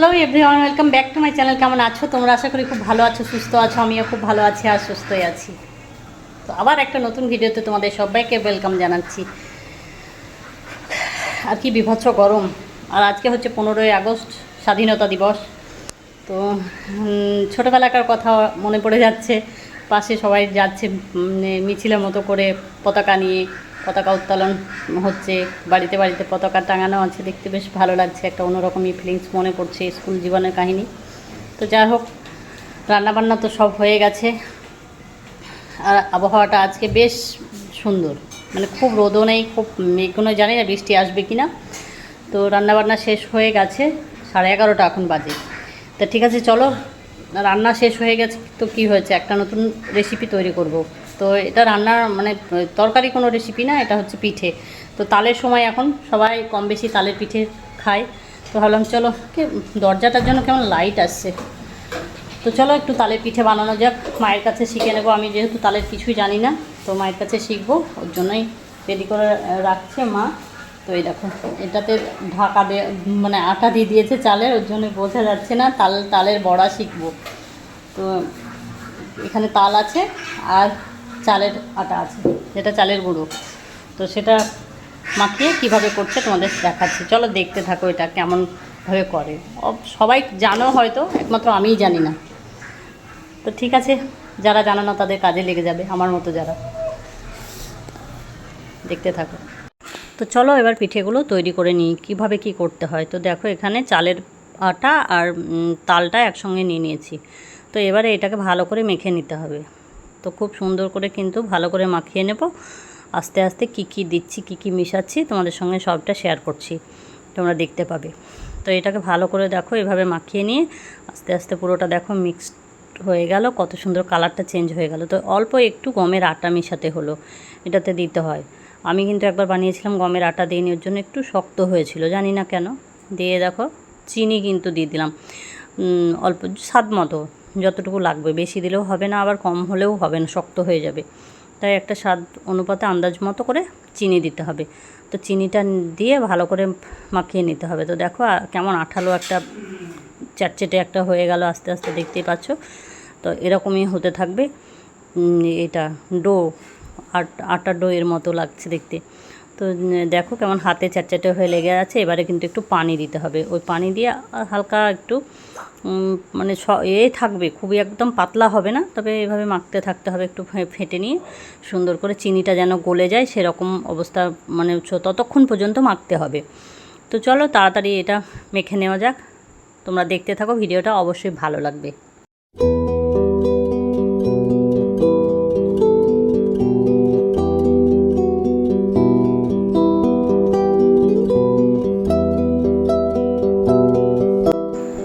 Hello everyone welcome back to my channel কেমন আছো? তোমরা আশা করি খুব ভালো আছো, সুস্থ আছো, আমিও খুব ভালো আছি আর সুস্থই আছি। তো আবার একটা নতুন ভিডিওতে তোমাদের সবাইকে ওয়েলকাম জানাচ্ছি। আর কি বিভৎস গরম। আর আজকে হচ্ছে পনেরোই আগস্ট, স্বাধীনতা দিবস। তো ছোটোবেলাকার কথা মনে পড়ে যাচ্ছে। পাশে সবাই যাচ্ছে মিছিলের মতো করে পতাকা নিয়ে। পতাকা উত্তোলন হচ্ছে, বাড়িতে বাড়িতে পতাকা টাঙানো আছে, দেখতে বেশ ভালো লাগছে, একটা অন্যরকমই ফিলিংস মনে পড়ছে স্কুল জীবনের কাহিনী। তো যাই হোক, রান্নাবান্না তো সব হয়ে গেছে। আর আবহাওয়াটা আজকে বেশ সুন্দর মানে খুব রোদও নেই, খুব মেঘগুলো জানি না বৃষ্টি আসবে কি না তো রান্নাবান্না শেষ হয়ে গেছে, সাড়ে এগারোটা এখন বাজে। তা ঠিক আছে, চলো, রান্না শেষ হয়ে গেছে, তো কি হয়েছে? একটা নতুন রেসিপি তৈরি করব। তো এটা রান্নার মানে তরকারি কোনো রেসিপি না, এটা হচ্ছে পিঠে। তো তালের সময় এখন সবাই কম বেশি তালের পিঠে খায়। তো ভাবলাম, চলো, কে, দরজাটার জন্য কেমন লাইট আসছে। তো চলো একটু তালের পিঠে বানানো যাক। মায়ের কাছে শিখে নেব। আমি যেহেতু তালের কিছুই জানি না, তো মায়ের কাছে শিখব। ওর জন্যই রেডি করে রাখছে মা। তো এই দেখো, এটাতে ঢাকা দিয়ে মানে আটা দিয়ে দিয়েছে চালের ওর জন্য বোঝা যাচ্ছে না, তাল, তালের বড়া শিখব। তো এখানে তাল আছে, আর চালের আটা আছে, যেটা চালের গুঁড়ো। তো সেটা মাখিয়ে কীভাবে করছে তোমাদের দেখাচ্ছি। চলো দেখতে থাকো এটা কেমনভাবে করে। সবাই জানো হয়তো, একমাত্র আমিই জানি না। তো ঠিক আছে, যারা জানো না তাদের কাজে লেগে যাবে, আমার মতো যারা। দেখতে থাকো। তো চলো এবার পিঠেগুলো তৈরি করে নিই, কীভাবে কি করতে হয়। তো দেখো এখানে চালের আটা আর তালটা একসঙ্গে নিয়ে নিয়েছি। তো এবারে এটাকে ভালো করে মেখে নিতে হবে। তো খুব সুন্দর করে কিন্তু ভালো করে মাখিয়ে নেব। আস্তে আস্তে কি কি দিচ্ছি, কি কি মিশাচ্ছি তোমাদের সঙ্গে সবটা শেয়ার করছি। তোমরা দেখতে পাবে। তো এটাকে ভালো করে দেখো, এভাবে মাখিয়ে নিয়ে আস্তে আস্তে পুরোটা দেখো মিক্সড হয়ে গেল, কত সুন্দর কালারটা চেঞ্জ হয়ে গেল। তো অল্প একটু গমের আটা মিশাতে হলো, এটাতে দিতে হয়। আমি কিন্তু একবার বানিয়েছিলাম গমের আটা দিয়ে ওর জন্য একটু শক্ত হয়েছিল, জানি না কেন। দিয়ে দেখো, চিনি কিন্তু দিয়ে দিলাম। অল্প স্বাদ মতো। যতটুকু লাগবে। বেশি দিলেও হবে না, আবার কম হলেও হবে না, শক্ত হয়ে যাবে। তাই একটা স্বাদ অনুপাতে আন্দাজ মতো করে চিনি দিতে হবে। তো চিনিটা দিয়ে ভালো করে মাখিয়ে নিতে হবে। তো দেখো কেমন আঠালো একটা চ্যাটচেটে একটা হয়ে গেল আস্তে আস্তে, দেখতেই পাচ্ছ? তো এরকমই হতে থাকবে। এটা ডো, আট আটার ডো এর মতো লাগছে দেখতে। তো দেখো কেমন হাতে চ্যাটচ্যাটে হয়ে লেগে আছে। এবারে কিন্তু একটু পানি দিতে হবে। ওই পানি দিয়ে হালকা একটু মানে স- এ থাকবে, খুবই একদম পাতলা হবে না। তবে এভাবে মাখতে থাকতে হবে, একটু ফেটে নিয়ে সুন্দর করে চিনিটা যেন গলে যায়, সেরকম অবস্থা মানে ততক্ষণ পর্যন্ত মাখতে হবে। তো চলো তাড়াতাড়ি এটা মেখে নেওয়া যাক। তোমরা দেখতে থাকো, ভিডিওটা অবশ্যই ভালো লাগবে।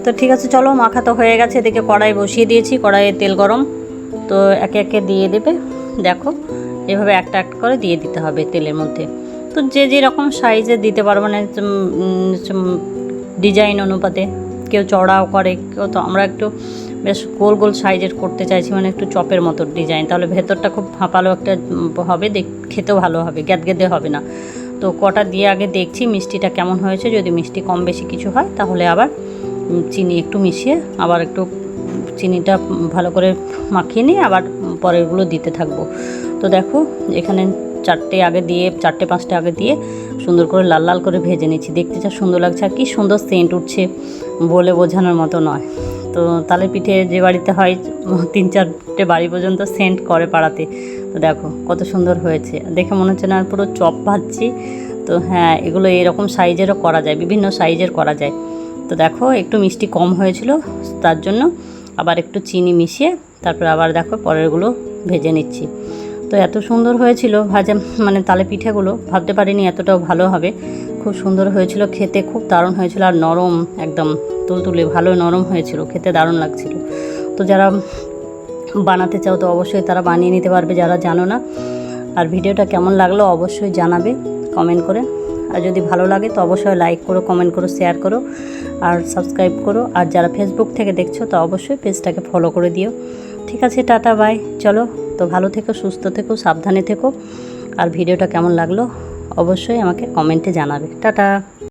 তো ঠিক আছে, চলো, মাখা তো হয়ে গেছে, এদিকে কড়াই বসিয়ে দিয়েছি, কড়াইয়ে তেল গরম। তো একে একে দিয়ে দেবে, দেখো, এভাবে একটা একটা করে দিয়ে দিতে হবে তেলের মধ্যে। তো যে যেরকম সাইজে দিতে পারো মানে ডিজাইন অনুপাতে, কেউ চড়াও করে, কেউ তো আমরা একটু বেশ গোল গোল সাইজের করতে চাইছি মানে একটু চপের মতো ডিজাইন তাহলে ভেতরটা খুব ফাঁপালো একটা হবে, দেখ, খেতেও ভালো হবে গ্যাদগেদে হবে না। তো কটা দিয়ে আগে দেখছি, মিষ্টিটা কেমন হয়েছে, যদি মিষ্টি কম বেশি কিছু হয়, তাহলে আবার চিনি একটু মিশিয়ে আবার একটু চিনিটা ভালো করে মাখিয়ে নিয়ে আবার পরেরগুলো দিতে থাকব। তো দেখো, এখানে চারটে আগে দিয়ে, চারটে পাঁচটা আগে দিয়ে সুন্দর করে লাল লাল করে ভেজে নিচ্ছি। দেখতে যা সুন্দর লাগছে আর কি সুন্দর সেন্ট উঠছে বলে বোঝানোর মতো নয়। তো তালে পিঠে যে বাড়িতে হয়, তিন চারটে বাড়ি পর্যন্ত সেন্ট করে পাড়াতে। তো দেখো, কত সুন্দর হয়েছে। দেখে মনে হচ্ছে না পুরো চপ ভাজছি। তো হ্যাঁ এগুলো এরকম সাইজেরও করা যায়, বিভিন্ন সাইজের করা যায়। তো দেখো, একটু মিষ্টি কম হয়েছিল, তার জন্য আবার একটু চিনি মিশিয়ে তারপর আবার দেখো পরেরগুলো ভেজে নিচ্ছি। তো এত সুন্দর হয়েছিল ভাজা মানে তালে পিঠেগুলো, ভাবতে পারিনি এতটাও ভালো হবে। খুব সুন্দর হয়েছিল খেতে, খুব দারুণ হয়েছিল আর নরম একদম তুলতুলে ভালো নরম হয়েছিল, খেতে দারুণ লাগছিল। তো যারা বানাতে চাও তো অবশ্যই তারা বানিয়ে নিতে পারবে, যারা জানো না। আর ভিডিওটা কেমন লাগল অবশ্যই জানাবে কমেন্ট করে। আর যদি ভালো লাগে তো অবশ্যই লাইক করো কমেন্ট করো শেয়ার করো আর সাবস্ক্রাইব করো। আর যারা ফেসবুক থেকে দেখছ তো অবশ্যই পেজটাকে ফলো করে দিও। ঠিক আছে, টাটা বাই চলো, তো ভালো থেকো, সুস্থ থেকো, সাবধানে থেকো। আর ভিডিওটা কেমন লাগল? অবশ্যই আমাকে কমেন্টে জানাবে। টাটা।